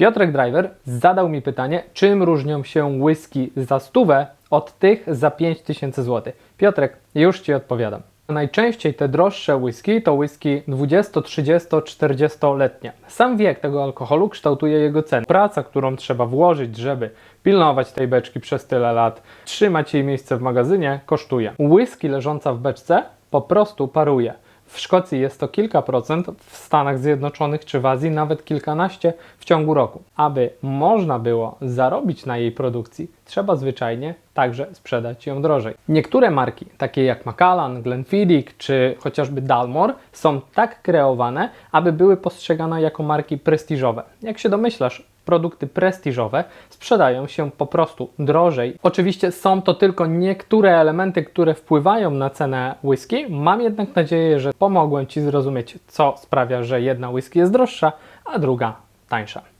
Piotrek Driver zadał mi pytanie, czym różnią się whisky za stówę od tych za 5000 zł. Piotrek, już Ci odpowiadam. Najczęściej te droższe whisky to whisky 20, 30, 40-letnie. Sam wiek tego alkoholu kształtuje jego cenę. Praca, którą trzeba włożyć, żeby pilnować tej beczki przez tyle lat, trzymać jej miejsce w magazynie, kosztuje. Whisky leżąca w beczce po prostu paruje. W Szkocji jest to kilka procent, w Stanach Zjednoczonych czy w Azji nawet kilkanaście w ciągu roku. Aby można było zarobić na jej produkcji, trzeba zwyczajnie także sprzedać ją drożej. Niektóre marki, takie jak Macallan, Glenfiddich czy chociażby Dalmore, są tak kreowane, aby były postrzegane jako marki prestiżowe. Jak się domyślasz, produkty prestiżowe sprzedają się po prostu drożej. Oczywiście są to tylko niektóre elementy, które wpływają na cenę whisky. Mam jednak nadzieję, że pomogłem Ci zrozumieć, co sprawia, że jedna whisky jest droższa, a druga tańsza.